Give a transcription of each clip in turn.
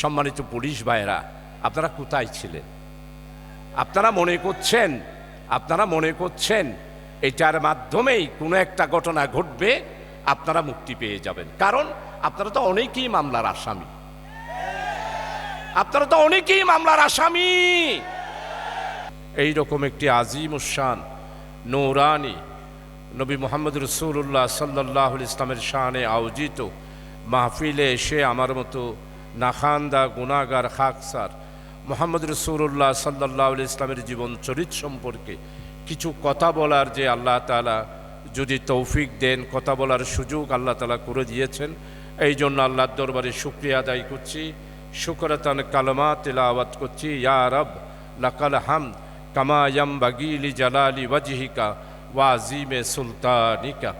সম্মানিত পুলিশ ভাইয়েরা, আপনারা কোথায় ছিলেন? আপনারা মনে করছেন, আপনারা মনে করছেন এটার মাধ্যমেই কোনো একটা ঘটনা ঘটবে, আপনারা মুক্তি পেয়ে যাবেন। কারণ আপনারা তো অনেকেই মামলার আসামি। আপনারা তো অনেকেই মামলার আসামি। এই রকম একটি আজিম উসান নৌরানি নবী মোহাম্মদ রসুল্লাহ সাল্লাহ ইসলামের শানে আয়োজিত মাহফিলে এসে আমার মতো নাখান্দা গুনাগার খাকসার। মোহাম্মদ রসুল্লাহ সাল্লাহ ইসলামের জীবন চরিত সম্পর্কে কিছু কথা বলার যে আল্লাহ তালা যদি তৌফিক দেন, কথা বলার সুযোগ আল্লাহ তালা করে দিয়েছেন। এই জন্য আল্লাহর দরবারে শুক্রিয়া আদায় করছি। শুকরতান কালমা তেলাওয়াত করছি। ইয়া রব, লাকাল হাম কামায়াম বাগিলি জালালি ওয়াজহিকা ওয়াজিমে সুলতানিকা।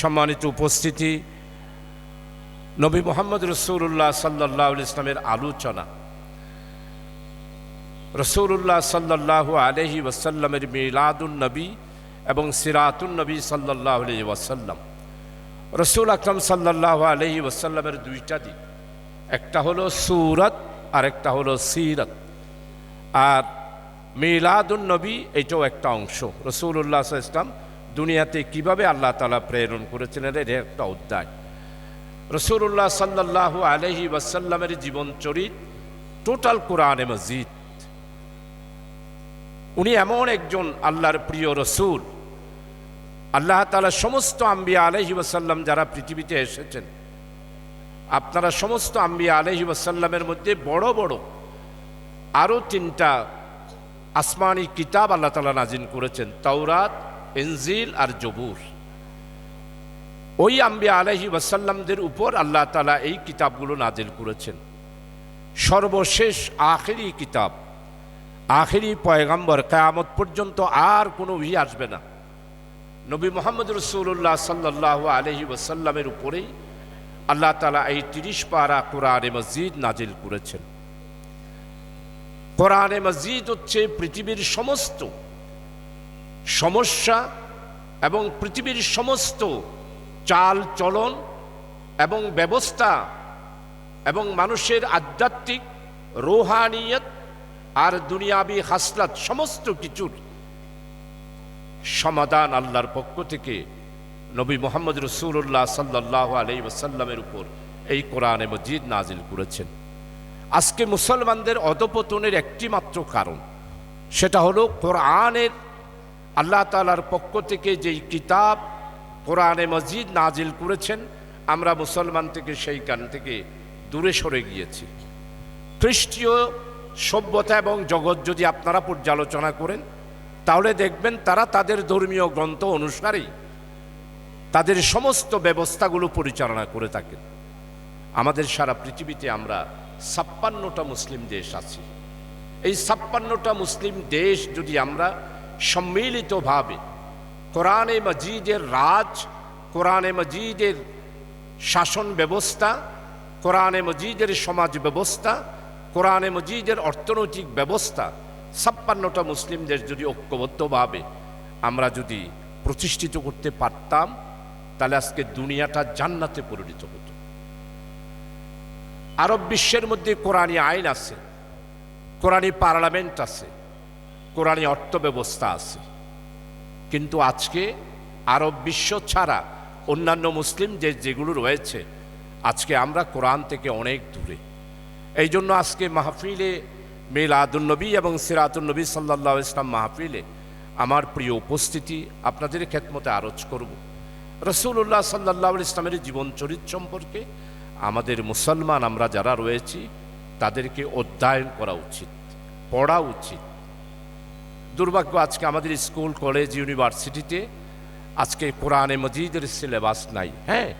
সম্মানিত উপস্থিতি নবী মোহাম্মদ রসুল্লাহ সাল্লাহ ইসলামের আলোচনা। রসুল্লাহ সাল্লাহ আলহি ওয়াসাল্লামের মিলাদুল নবী এবং সিরাতুল নবী সাল্লাহ আলহি ওয়াসাল্লাম। রসুল আকরম সাল্লাহ আলহি ওয়াসাল্লামের দুইটা দিক। একটা হলো সুরত আর একটা হলো সিরত। আর মিলাদুল নবী এটাও একটা অংশ। রসুল্লাহ ইসলাম দুনিয়াতে কীভাবে আল্লাহ তালা প্রেরণ করেছিলেন, এর একটা অধ্যায়। রসুল্লাহ সাল্লাহ আলহি ওয়াসাল্লামের জীবন চরিত, টোটাল কোরআনে মসজিদ উনি এমন একজন আল্লাহর প্রিয় রসুল। আল্লাহ তালা সমস্ত আম্বিয়া আলহি ওয়াসাল্লাম যারা পৃথিবীতে এসেছেন, আপনারা সমস্ত আম্বিয়া আলহি ওয়াসাল্লামের মধ্যে বড় বড় আরও তিনটা আসমানি কিতাব আল্লাহ তালা নাজিন করেছেন, তাওরাত এনজিল আর জবুর। ওই আম্বিয়া আলহি ওয়াসাল্লামদের উপর আল্লাহ তালা এই কিতাবগুলো নাজিল করেছেন। সর্বশেষ আখেরি কিতাব, আখেরি পয়গাম্বর কেয়ামত পর্যন্ত আর কোনো ই আসবে না। নবী মোহাম্মদ রসুল্লাহ সাল্লাহ আলহি ওসাল্লামের উপরেই আল্লাহ তালা এই তিরিশ পারা কোরআনে মসজিদ নাজিল করেছেন। কোরআনে মসজিদ হচ্ছে পৃথিবীর সমস্ত সমস্যা এবং পৃথিবীর সমস্ত চাল চলন এবং ব্যবস্থা এবং মানুষের আধ্যাত্মিক, রোহানিয়ত আর দুনিয়াবি হাসলাত সমস্ত কিছুর সমাধান আল্লাহর পক্ষ থেকে নবী মোহাম্মদ রসুল্লাহ সাল্লাহ আলি ওসাল্লামের উপর এই কোরআনে মজিদ নাজিল করেছেন। আজকে মুসলমানদের অধপতনের একটি মাত্র কারণ, সেটা হলো কোরআনের আল্লাহ তালার পক্ষ থেকে যেই কিতাব কোরআনে মসজিদ নাজিল করেছেন, আমরা মুসলমান থেকে সেই কান থেকে দূরে সরে গিয়েছি। খ্রিস্টীয় সভ্যতা এবং জগৎ যদি আপনারা পর্যালোচনা করেন, তাহলে দেখবেন তারা তাদের ধর্মীয় গ্রন্থ অনুসারেই তাদের সমস্ত ব্যবস্থাগুলো পরিচালনা করে থাকেন। আমাদের সারা পৃথিবীতে আমরা ছাপ্পান্নটা মুসলিম দেশ আছি। এই ছাপ্পান্নটা মুসলিম দেশ যদি আমরা সম্মিলিতভাবে কোরআনে মজিদের রাজ, কোরআনে মজিদের শাসন ব্যবস্থা, কোরআনে মজিদের সমাজ ব্যবস্থা, কোরআনে মজিদের অর্থনৈতিক ব্যবস্থা, ছাপ্পান্নটা মুসলিম দেশ যদি ঐক্যবদ্ধভাবে আমরা যদি প্রতিষ্ঠিত করতে পারতাম, তাহলে আজকে দুনিয়াটা জান্নাতে পরিণত হতো। আরব বিশ্বের মধ্যে কোরআনী আইন আছে কোরআনী পার্লামেন্ট আছে কোরআনী অর্থ ব্যবস্থা আছে। কিন্তু আজকে আরব বিশ্ব ছাড়া অন্যান্য মুসলিম যে যেগুলো রয়েছে, আজকে আমরা কোরআন থেকে অনেক দূরে। এই জন্য আজকে মাহফিলে মিলাদুলনবী এবং সিরাতুলনবী সাল্লাহ ইসলাম মাহফিলে আমার প্রিয় উপস্থিতি আপনাদের খেদমতে আরজ করব। রসুল্লাহ সাল্লাহ ইসলামের জীবন চরিত সম্পর্কে আমাদের মুসলমান আমরা যারা রয়েছি, তাদেরকে অধ্যয়ন করা উচিত, পড়া উচিত। দুর্ভাগ্য, আজকে আমাদের স্কুল, কলেজ, ইউনিভার্সিটিতে আজকে কোরআনে মজিদের সিলেবাস নাই। হ্যাঁ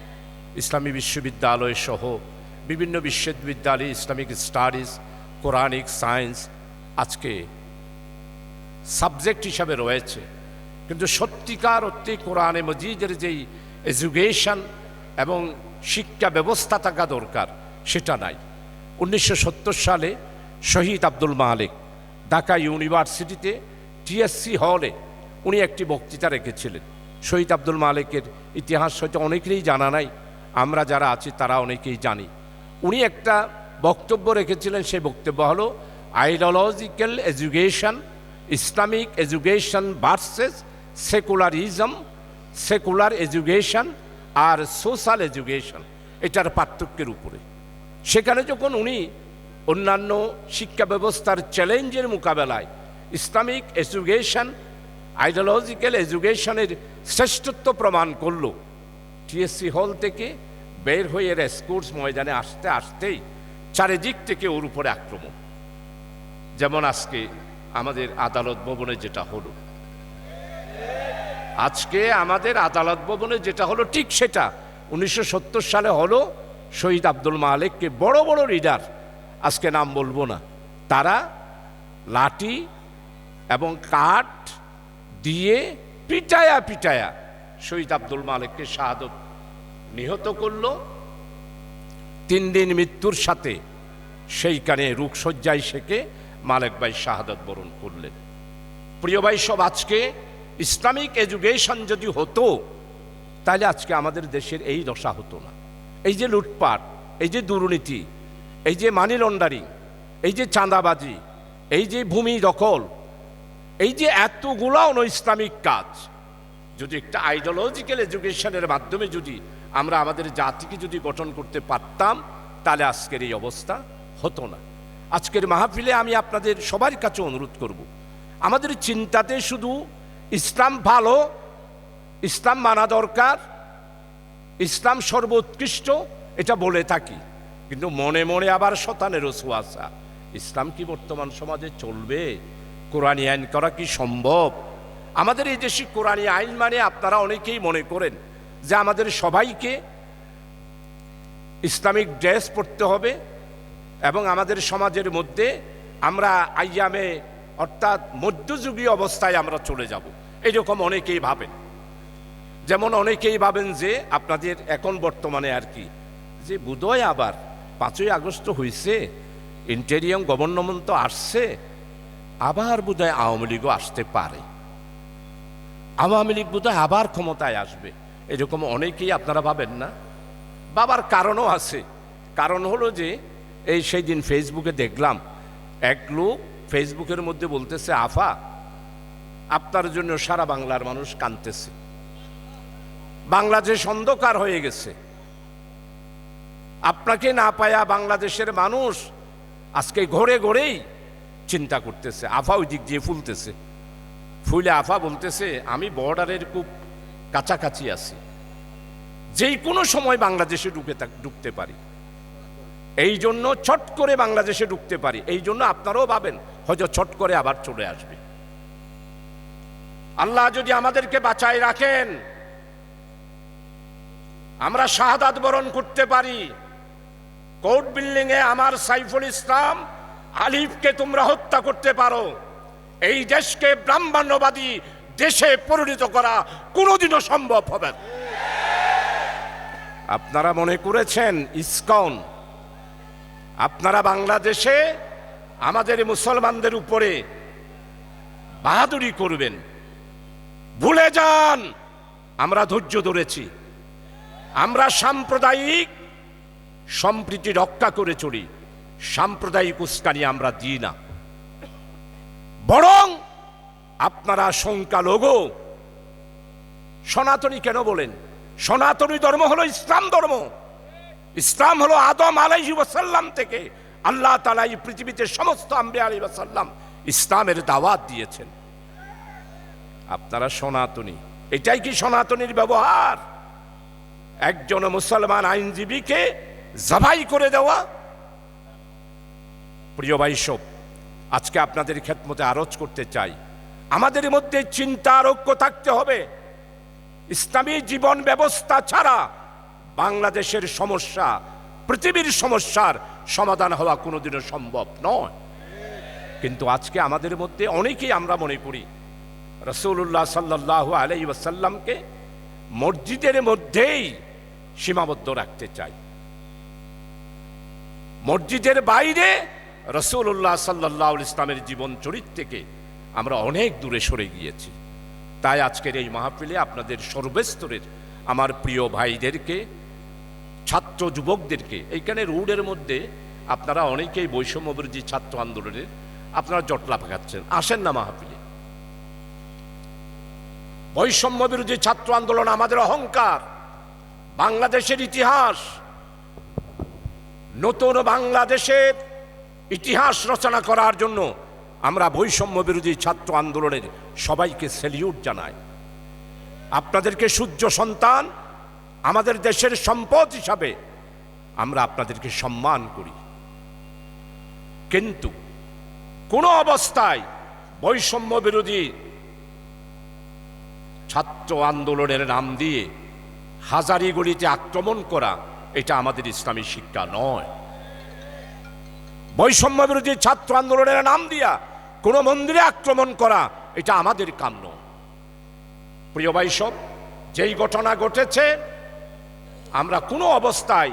ইসলামী বিশ্ববিদ্যালয় সহ বিভিন্ন বিশ্ববিদ্যালয় ইসলামিক স্টাডিজ, কোরআনিক সায়েন্স আজকে সাবজেক্ট হিসাবে রয়েছে। কিন্তু সত্যিকার অর্থে কোরআনে মজিদের যেই এজুকেশন এবং শিক্ষা ব্যবস্থা থাকা দরকার, সেটা নাই। উনিশশো সত্তর সালে শহীদ আব্দুল মালিক ঢাকা ইউনিভার্সিটিতে টিএসসি হলে উনি একটি বক্তৃতা রেখেছিলেন। শহীদ আব্দুল মালিকের ইতিহাস হয়তো অনেকেরই জানা নাই, আমরা যারা আছি তারা অনেকেই জানি। উনি একটা বক্তব্য রেখেছিলেন, সেই বক্তব্য হলো ideological education Islamic education versus secularism secular education আর সোশ্যাল এডুকেশন এটার পার্থক্যের উপরে। সেখানে যখন উনি অন্যান্য শিক্ষা ব্যবস্থার চ্যালেঞ্জের মোকাবেলায় ইসলামিক এজুকেশন আইডিওলজিক্যাল এজুকেশনের শ্রেষ্ঠত্ব প্রমাণ করল। টিএসসি হল থেকে বের হয়ে রেসকোর্স ময়দানে আসতে আসতেই চারিদিক থেকে ওর উপরে আক্রমণ। যেমন আজকে আমাদের আদালত ভবনে যেটা হলো। আজকে আমাদের আদালত ভবনে যেটা হলো, ঠিক সেটা উনিশশো সত্তর সালে হলো শহীদ আব্দুল মালিককে বড় বড় লিডার আজকে নাম বলব না, তারা লাঠি এবং কাঠ দিয়ে পিটায়া পিটায়া শহীদ আব্দুল মালিককে শাহাদত নিহত করল। তিন দিন মৃত্যুর সাথে সেইখানে রূপসজ্জায় শেখে মালেক ভাই শাহাদত বরণ করলেন। প্রিয় ভাই, সব আজকে ইসলামিক এডুকেশন যদি হতো, তাহলে আজকে আমাদের দেশের এই দশা হতো না। এই যে লুটপাট, এই যে দুর্নীতি, এই যে মানি লন্ডারিং এই যে চাঁদাবাজি, এই যে ভূমি দখল এই যে এতগুলো অন ইসলামিক কাজ, যদি একটা আইডিওলজিক্যাল এডুকেশনের মাধ্যমে যদি আমরা আমাদের জাতিকে যদি গঠন করতে পারতাম, তাহলে আজকের এই অবস্থা হতো না। আজকের মাহফিলে আমি আপনাদের সবার কাছে অনুরোধ করব, আমাদের চিন্তাতে শুধু ইসলাম ভালো, ইসলাম মানা দরকার, ইসলাম সর্বোৎকৃষ্ট, এটা বলে থাকি। কিন্তু মনে মনে আবার শতানেরও সুয়াশা ইসলাম কি বর্তমান সমাজে চলবে? কোরআনী আইন করা কি সম্ভব? আমাদের এই দেশে কোরআনী আইন মানে আপনারা অনেকেই মনে করেন যে আমাদের সবাইকে ইসলামিক ড্রেস পরতে হবে এবং আমাদের সমাজের মধ্যে আমরা আইয়ামে, অর্থাৎ মধ্যযুগীয় অবস্থায় আমরা চলে যাব। এরকম অনেকেই ভাবেন। যেমন অনেকেই ভাবেন যে আপনাদের এখন বর্তমানে আর কি, যে বুধয় আবার পাঁচই আগস্ট হয়েছে ইন্টেরিয়াম গভর্নমেন্ট তো আসছে আবার বোধহয় আওয়ামী লীগও আসতে পারে। আওয়ামী লীগ বোধহয় আবার ক্ষমতায় আসবে। এরকম অনেকেই আপনারা ভাবেন না। বাবার কারণও আছে। কারণ হলো যে, এই সেই দিন ফেসবুকে দেখলাম, এক লোক ফেসবুকের মধ্যে বলতেছে, আফা, আপনার জন্য সারা বাংলার মানুষ কানতেছে বাংলাদেশ অন্ধকার হয়ে গেছে। আপনাকে না পায়া বাংলাদেশের মানুষ আজকে ঘরে ঘরেই চিন্তা করতেছে, আফা ওই দিক দিয়ে ফুলতেছে। ফুলে আফা বলতেছে, আমি বর্ডারের খুব কাছাকাছি আছি। যেই কোনো সময় বাংলাদেশে ঢুকে ঢুকতে পারি। এই জন্য ছট করে বাংলাদেশে ঢুকতে পারি। এই জন্য আপনারাও ভাবেন, হয়তো ছট করে আবার চলে আসবে। আল্লাহ যদি আমাদেরকে বাঁচায় রাখেন, আমরা শাহাদাত বরণ করতে পারি। কোর্ট বিল্ডিং এ আমার সাইফুল ইসলাম আলিফকে তোমরা হত্যা করতে পারো। এই দেশকে ব্রাহ্মণ্যবাদী দেশে পরিণত করা কোনোদিনও সম্ভব হবে। আপনারা মনে করেছেন ইসকন? আপনারা বাংলাদেশে আমাদের মুসলমানদের উপরে বাহাদুরি করবেন। ভুলে যান, আমরা ধৈর্য ধরেছি। আমরা সাম্প্রদায়িক সম্প্রীতি রক্ষা করে চলি। সাম্প্রদায়িক উস্কানি আমরা দিই না। বরং আপনারা সংখ্যালঘু সনাতনী কেন বলেন? সনাতনী ধর্ম হলো ইসলাম ধর্ম। ইসলাম হলো আদম আলাইহি ওয়াসাল্লাম থেকে আল্লাহ তালা এই পৃথিবীতে সমস্ত আম্বে আলী ওয়াসাল্লাম ইসলামের দাওয়াত দিয়েছেন। আপনারা সনাতনী। এটাই কি সনাতনীর ব্যবহার? একজন মুসলমান আইনজীবীকে জবাই করে দেওয়া প্রিয় বাইসব আজকে আপনাদের খেদমতে আরজ করতে চাই। আমাদের মধ্যে চিন্তা ঐক্য থাকতে হবে। ইসলামী জীবন ব্যবস্থা ছাড়া বাংলাদেশের সমস্যা, পৃথিবীর সমস্যার সমাধান হওয়া কোনোদিনও সম্ভব নয়। কিন্তু আজকে আমাদের মধ্যে অনেকেই আমরা মনে করি রসুল্লাহ সাল্লাহ আলাই ওয়াসাল্লামকে মসজিদের মধ্যেই সীমাবদ্ধ রাখতে চাই। মসজিদের বাইরে রসুল্লাহ সাল্লাহ ইসলামের জীবন চরিত থেকে আমরা অনেক দূরে সরে গিয়েছি। তাই আজকের এই মাহফিলে আপনাদের সর্বস্তরের আমার প্রিয় ভাইদেরকে, ছাত্র যুবকদেরকে, এইখানে রোডের মধ্যে আপনারা অনেকেই বৈষম্য বিরোধী ছাত্র আন্দোলনের আপনারা জটলা পাকাচ্ছেন। আসেন না মাহফিলে। বৈষম্য বিরোধী ছাত্র আন্দোলন আমাদের অহংকার, বাংলাদেশের ইতিহাস, নতুন বাংলাদেশের ইতিহাস রচনা করার জন্য আমরা বৈষম্য বিরোধী ছাত্র আন্দোলনের সবাইকে সেলিউট জানাই। আপনাদেরকে সূর্য সন্তান আমাদের দেশের সম্পদ হিসাবে আমরা আপনাদেরকে সম্মান করি। কিন্তু কোনো অবস্থায় বৈষম্য বিরোধী ছাত্র আন্দোলনের নাম দিয়ে হাজারিগুলিতে আক্রমণ করা এটা আমাদের ইসলামী শিক্ষা নয়। বৈষম্য বিরোধী ছাত্র আন্দোলনের নাম দিয়া কোনো মন্দিরে আক্রমণ করা, এটা আমাদের কাম নয় প্রিয় বৈষব যেই ঘটনা ঘটেছে, আমরা কোনো অবস্থায়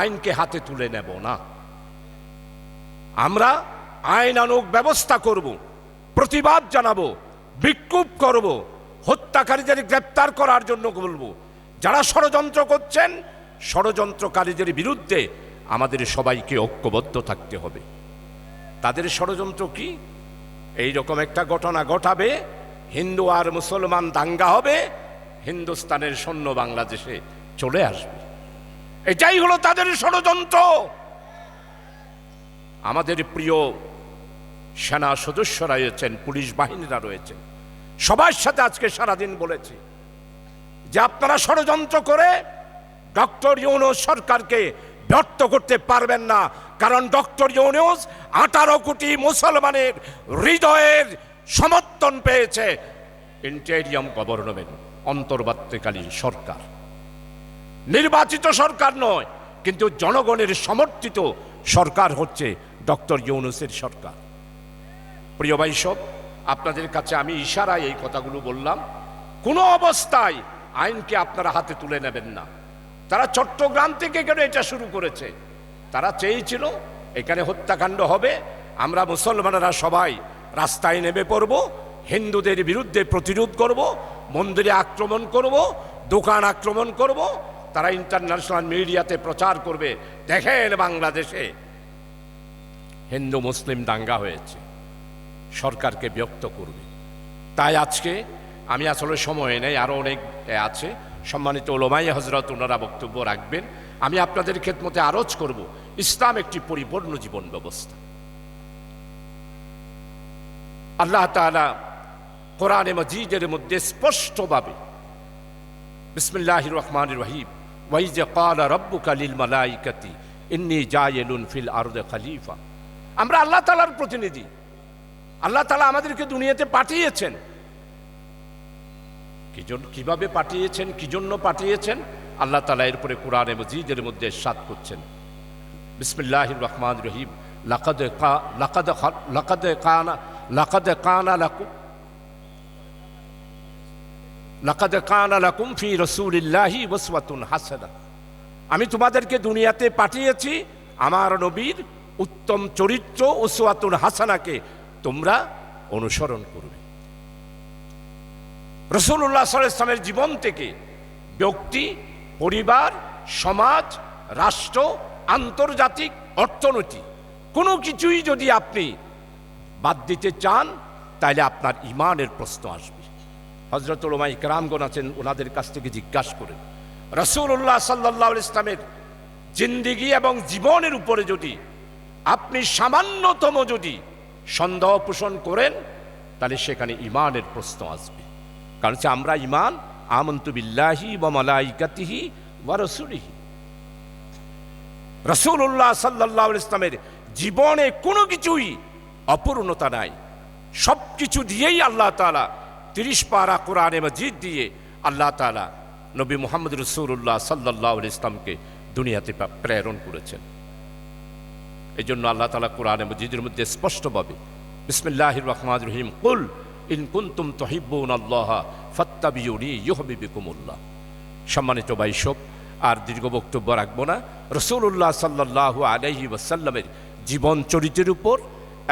আইনকে হাতে তুলে নেব না। আমরা আইনানুগ ব্যবস্থা করব, প্রতিবাদ জানাব, বিক্ষোভ করব, হত্যাকারীদের গ্রেপ্তার করার জন্য বলব। যারা ষড়যন্ত্র করছেন, ষড়যন্ত্রকারীদের বিরুদ্ধে আমাদের সবাইকে ঐক্যবদ্ধ থাকতে হবে। তাদের ষড়যন্ত্র কি? এই রকম একটা ঘটনা ঘটাবে, হিন্দু আর মুসলমান দাঙ্গা হবে, হিন্দুস্তানের সৈন্য বাংলাদেশে চলে আসবে। এটাই হলো তাদের ষড়যন্ত্র। আমাদের প্রিয় সেনা সদস্যরা রয়েছেন, পুলিশ বাহিনীরা রয়েছেন। সবার সাথে আজকে সারাদিন বলেছি যে আপনারা ষড়যন্ত্র করে ডক্টর ইউনুস সরকারকে ব্যর্থ করতে পারবেন না। কারণ ডক্টর ইউনুস আঠারো কোটি মুসলমানের হৃদয়ের সমর্থন পেয়েছে। ইন্টেরিয়াম গভর্নমেন্ট, অন্তর্বর্তীকালীন সরকার। নির্বাচিত সরকার নয়, কিন্তু জনগণের সমর্থিত সরকার হচ্ছে ডক্টর ইউনুসের সরকার। প্রিয় বৈষব আপনাদের কাছে আমি ইশারায় এই কথাগুলো বললাম। কোনো অবস্থায় আইনকে আপনারা হাতে তুলে নেবেন না। তারা চট্টগ্রাম থেকে কেন এটা শুরু করেছে? তারা চেয়েছিল, এখানে হত্যাকাণ্ড হবে, আমরা মুসলমানেরা সবাই রাস্তায় নেমে পড়ব, হিন্দুদের বিরুদ্ধে প্রতিরোধ করব, মন্দিরে আক্রমণ করব, দোকান আক্রমণ করব, তারা ইন্টারন্যাশনাল মিডিয়াতে প্রচার করবে। দেখেন বাংলাদেশে হিন্দু মুসলিম দাঙ্গা হয়েছে, সরকারকে ব্যক্ত করবে। তাই আজকে আমি আসলে সময় নেই আরও অনেক আছে। সম্মানিত ওলমাই হজরত ওনারা বক্তব্য রাখবেন। আমি আপনাদের খেদমতে আরজ করব, ইসলাম একটি পরিপূর্ণ জীবন ব্যবস্থা। আল্লাহ তাআলা কোরআনে মজিদের মধ্যে স্পষ্টভাবে বিসমিল্লাহ রহমান রহিম ওয়াইজ কাল রব্বুকা লিল মালাইকাতি, ইন্নি জায়েলুন ফিল আরদে খলিফা। আমরা আল্লাহ তাআলার প্রতিনিধি। আল্লাহ তাআলা আমাদেরকে দুনিয়াতে পাঠিয়েছেন। কীভাবে পাঠিয়েছেন, কি জন্য পাঠিয়েছেন? আল্লাহ তাআলা এরপরে কোরআনে মজিদের মধ্যে সাত করছেন। বিসমিল্লাহ রহমান রহিম। হাসানা। আমি তোমাদেরকে দুনিয়াতে পাঠিয়েছি আমার নবীর উত্তম চরিত্র ওসওয়াতুন হাসানাকে। তোমরা অনুসরণ করবে। রসুল্লাহ ইসলামের জীবন থেকে ব্যক্তি, পরিবার, সমাজ, রাষ্ট্র, আন্তর্জাতিক, অর্থনীতি, কোনো কিছুই যদি আপনি বাদ দিতে চান, তাহলে আপনার ইমানের প্রশ্ন আসবে। হজরত ওলমাই কেরামগণ আছেন ওনাদের কাছ থেকে জিজ্ঞাসা করেন রসুল্লাহ সাল্লাহ ইসলামের জিন্দিগি এবং জীবনের উপরে যদি আপনি সামান্যতম যদি সন্দেহ পোষণ করেন, তাহলে সেখানে ইমানের প্রশ্ন আসবে। কারণ হচ্ছে আমরা ইমান আমন্তু বিল্লাহি বা মালাইকাতিহি বা রসুলিহি। রসুল্লাহ সাল্লাহ ইসলামের জীবনে কোনো কিছুই অপূর্ণতা নাই। সব কিছু দিয়েই আল্লাহ তালা তিরিশ পারা কোরআনে মজিদ দিয়ে আল্লাহ তালা নবী মোহাম্মদ রসুল্লাহ সাল্লাহ ইসলামকে দুনিয়াতে প্রেরণ করেছেন। এই জন্য আল্লাহ তালা কোরআনে মজিদের মধ্যে স্পষ্টভাবে বিসমিল্লাহ রহমান রহিম, কুল ইন কুন্তুম তহিব্বুন আল্লাহ ফত্তাবিউনি ইহবিবিকুমুল্লাহ সম্মানিত বাইশব আর দীর্ঘ বক্তব্য রাখব না। রসুল্লাহ সাল্লাহ আলহি ওয়াসাল্লামের জীবন চরিত্রের উপর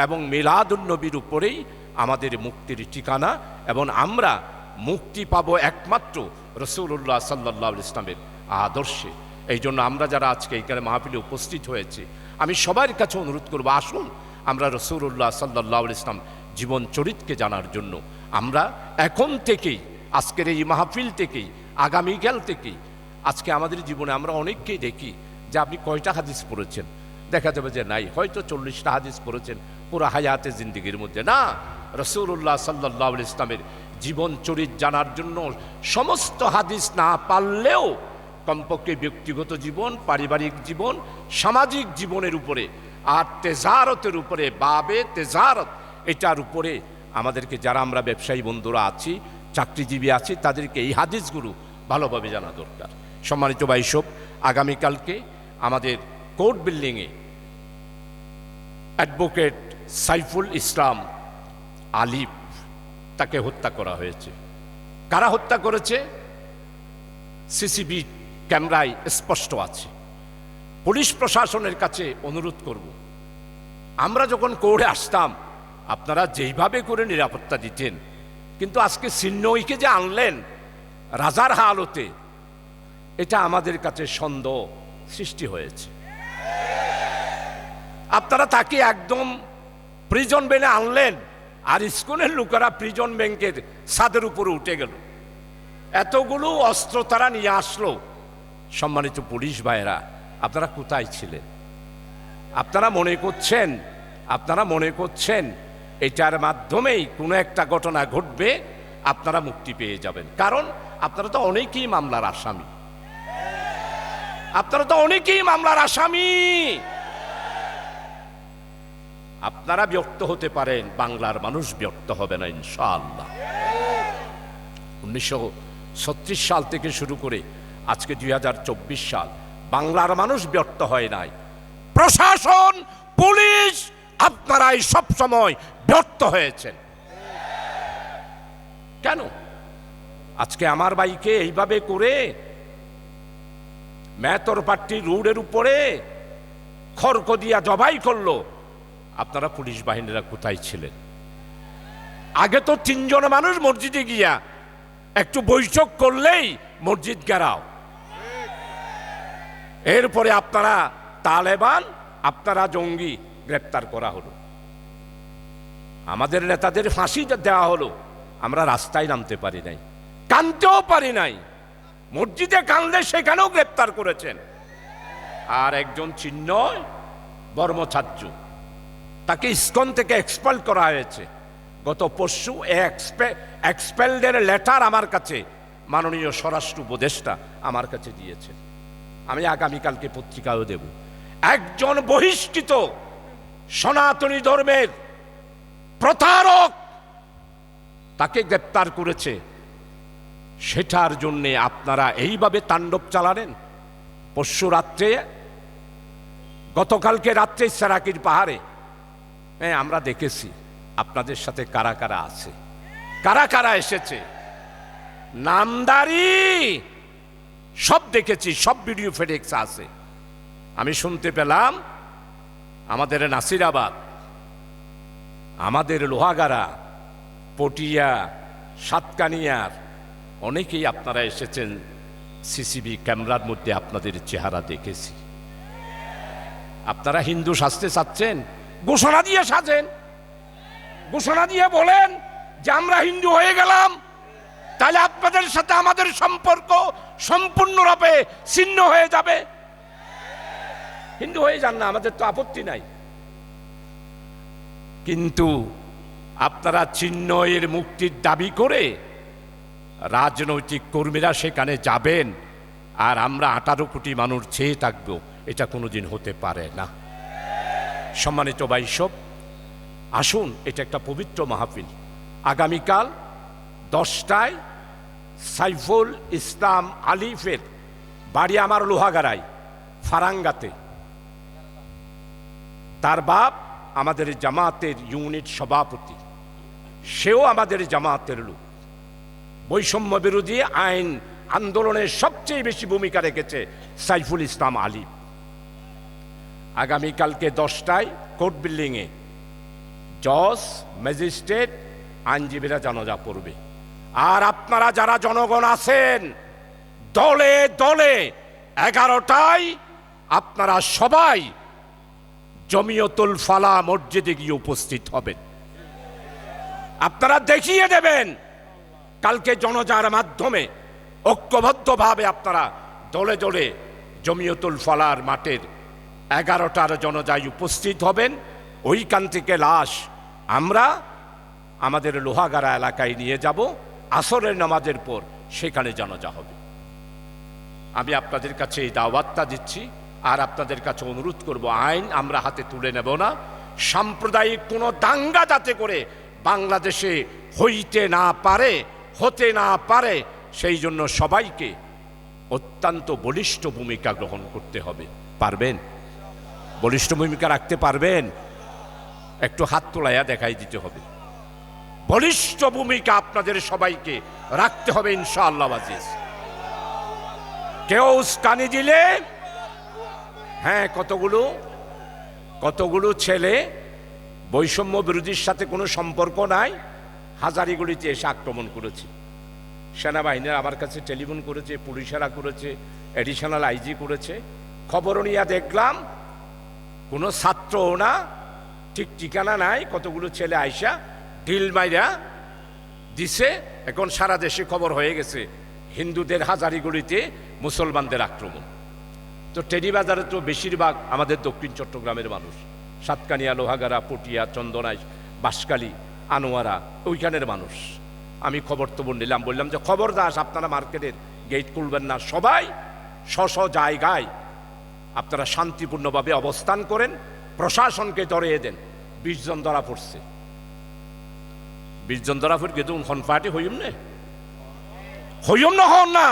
এবং মিলাদুন্নবীর উপরেই আমাদের মুক্তির ঠিকানা এবং আমরা মুক্তি পাব একমাত্র রসুল্লাহ সাল্লাহ ইসলামের আদর্শে। এই জন্য আমরা যারা আজকে এইখানে মাহফিলে উপস্থিত হয়েছি, আমি সবার কাছে অনুরোধ করব, আসুন আমরা রসুল্লাহ সাল্লাহ ইসলাম জীবন চরিতকে জানার জন্য। আমরা এখন থেকেই, আজকের এই মাহফিল থেকেই, আগামীকাল থেকেই, আজকে আমাদের জীবনে আমরা অনেককেই দেখি যে আপনি কয়টা হাদিস পড়েছেন। দেখা যাবে যে নাই, হয়তো চল্লিশটা হাদিস পড়েছেন পুরো হায়াতে জিন্দিগির মধ্যে। না রসুল্লাহ সাল্লাহ ইসলামের জীবন চরিত জানার জন্য সমস্ত হাদিস না পারলেও কমপক্ষে ব্যক্তিগত জীবন, পারিবারিক জীবন, সামাজিক জীবনের উপরে আর তেজারতের উপরে, বাবে তেজারত এটার উপরে আমাদেরকে যারা আমরা ব্যবসায়ী বন্ধুরা আছি, চাকরিজীবী আছি, তাদেরকে এই হাদিসগুলো ভালোভাবে জানা দরকার। সম্মানিত বাইসব আগামীকালকে আমাদের কোর্ট বিল্ডিংয়ে অ্যাডভোকেট সাইফুল ইসলাম আলিফ তাকে হত্যা করা হয়েছে। কারা হত্যা করেছে? সিসিবি ক্যামেরায় স্পষ্ট আছে। পুলিশ প্রশাসনের কাছে অনুরোধ করব, আমরা যখন কোর্টে আসতাম আপনারা যেইভাবে করে নিরাপত্তা দিতেন, কিন্তু আজকে সিন্নইকে যে আনলেন রাজার হালতে, এটা আমাদের কাছে সন্দেহ সৃষ্টি হয়েছে। আপনারা তাকে একদম প্রিজন বেনে আনলেন আর স্কুলের লোকেরা প্রিজন ব্যাংকের ছাদের উপরে উঠে গেল। এতগুলো অস্ত্র তারা নিয়ে আসলো। সম্মানিত পুলিশ ভাইয়েরা, আপনারা কোথায় ছিলেন? আপনারা মনে করছেন? আপনারা মনে করছেন এটার মাধ্যমেই কোনো একটা ঘটনা ঘটবে, আপনারা মুক্তি পেয়ে যাবেন। কারণ আপনারা তো অনেকেই মামলার আসামি। আপনারা তো অনেকেই মামলার আসামি। আপনারা বিরক্ত হতে পারেন, বাংলার মানুষ বিরক্ত হবে না, ইনশাআল্লাহ। উনিশশো ছত্রিশ সাল থেকে শুরু করে আজকে দুই হাজার চব্বিশ সাল, বাংলার মানুষ ব্যর্থ হয় নাই। প্রশাসন, পুলিশ আপনারাই সব সময় ব্যর্থ হয়েছেন। কেন? আজকে আমার বাইকে এইভাবে করে মেতর পাট্টি রোডের উপরে খড়ক দিয়া জবাই করল, আপনারা পুলিশ বাহিনীরা কোথায় ছিলেন? আগে তো তিনজন মানুষ মসজিদে গিয়া একটু বৈঠক করলেই মসজিদ গেরাও। এরপরে আপনারা তালেবান, আপনারা জঙ্গি। গ্রেপ্তার করা হলো। আমাদের নেতাদের ফাঁসি দেওয়া হলো, আমরা রাস্তায় নামতে পারি নাই কানতেও পারি নাই। মসজিদে কানলে সেখানেও গ্রেপ্তার করেছেন। আর একজন চিহ্ন বর্মছাত্র তাকে ইস্কন থেকে এক্সপেল করা হয়েছে। গত পরশু এক্সপেলডের লেটার আমার কাছে, মাননীয় স্বরাষ্ট্র উপদেষ্টা আমার কাছে দিয়েছেন। আমি আগামীকালকে পত্রিকাও দেব। একজন বহিষ্কৃত সনাতনী ধর্মের প্রতারক তাকে গ্রেপ্তার করেছে। সেটার জন্যে আপনারা এইভাবে তাণ্ডব চালালেন? পরশু রাত্রে, গতকালকে রাত্রে সেরাকির পাহাড়ে। হ্যাঁ আমরা দেখেছি। আপনাদের সাথে কারা কারা আছে? কারা কারা এসেছে? নামদারি! সব দেখেছি, সব ভিডিও ফেডেক্স আছে। আমি শুনতে পেলাম আমাদের নাসিরাবাদ, আমাদের লোহাগাড়া, পটিয়া, সাতকানিয়ার, অনেকেই আপনারা এসেছেন সিসিবি ক্যামেরার মধ্যে আপনাদের চেহারা দেখেছি। আপনারা হিন্দু শাস্তে চাচ্ছেন, ঘোষণা দিয়ে সাজেন, ঘোষণা দিয়ে বলেন যে আমরা হিন্দু হয়ে গেলাম। তাহলে আপনাদের সাথে আমাদের সম্পর্ক সম্পূর্ণরূপে ছিন্ন হয়ে যাবে। হিন্দু হয়ে যান না, আমাদের তো আপত্তি নাই। কিন্তু আপনারা চিহ্ন এর মুক্তির দাবি করে রাজনৈতিক কর্মীরা সেখানে যাবেন আর আমরা আঠারো কোটি মানুষ চেয়ে থাকব, এটা কোনোদিন হতে পারে না। সম্মানিত বাইশব আসুন, এটা একটা পবিত্র মাহফিল। আগামীকাল দশটায় সাইফুল ইসলাম আলিফের বাড়ি আমার লোহাগাড়ায়, ফারাঙ্গাতে। তার বাপ আমাদের জামাতের ইউনিট সভাপতি। সেও আমাদের জামাতের লোক। বৈষম্য বিরোধী আইন আন্দোলনের সবচেয়ে বেশি ভূমিকা রেখেছে সাইফুল ইসলাম আলিফ আগামীকালকে দশটায় কোর্ট বিল্ডিংয়ে জজ, ম্যাজিস্ট্রেট, আইনজীবীরা জানাজা পড়বে। আর আপনারা যারা জনগণ আছেন, দলে দলে এগারোটায় আপনারা সবাই জমিয়তুল ফালা মসজিদে গিয়ে উপস্থিত হবেন। আপনারা দেখিয়ে দেবেন, কালকে জনজার মাধ্যমে ঐক্যবদ্ধভাবে আপনারা দলে দলে জমিয়তুল ফলার মাঠের এগারোটার জনজায় উপস্থিত হবেন। ওইখান থেকে লাশ আমরা আমাদের লোহাগাড়া এলাকায় নিয়ে যাব। আসরের নামাজের পর সেখানে জানাজা হবে। আমি আপনাদের কাছে এই দাওয়াতটা দিচ্ছি। আর আপনাদের কাছে অনুরোধ করব, আইন আমরা হাতে তুলে নেব না। সাম্প্রদায়িক কোনো দাঙ্গা যাতে করে বাংলাদেশে হইতে না পারে, হতে না পারে, সেই জন্য সবাইকে অত্যন্ত বলিষ্ঠ ভূমিকা গ্রহণ করতে হবে। পারবেন? বলিষ্ঠ ভূমিকা রাখতে পারবেন? একটু হাত তোলাইয়া দেখাই দিতে হবে। বলিষ্ঠ ভূমিকা আপনাদের সবাইকে রাখতে হবে ইনশাআল্লাহ, আজিজ। কেউ উস্কানি দিলে হ্যাঁ কতগুলো? কতগুলো ছেলে বৈষম্য বিরোধীর সাথে কোনো সম্পর্ক নাই? হাজারিগুলিতে এসে আক্রমণ করেছে। সেনাবাহিনীর আমার কাছে টেলিফোন করেছে, পুলিশেরা করেছে অ্যাডিশনাল আইজি করেছে। খবর নিয়ে দেখলাম, কোনো ছাত্রও না, ঠিক ঠিকানা নাই, কতগুলো ছেলে আইসা ঢিল মাইরা দিছে। এখন সারা দেশে খবর হয়ে গেছে, হিন্দুদের হাজারিগুলিতে মুসলমানদের আক্রমণ। তো টেরিবাজারে তো বেশিরভাগ আমাদের দক্ষিণ চট্টগ্রামের মানুষ। সাতকানিয়া, লোহাগাড়া, পটিয়া চন্দনাই বাঁশকালী আনোয়ারা, ওইখানের মানুষ। আমি খবর তবর নিলাম বললাম যে খবর দাস, আপনারা মার্কেটের গেট খুলবেন না। সবাই স্ব জায়গায় আপনারা শান্তিপূর্ণভাবে অবস্থান করেন, প্রশাসনকে ধরিয়ে দেন। বিশ জন ধরা পড়ছে। বিশ জন ধরা পড়ে হন পার্টি হইম নে? হইম না হন না।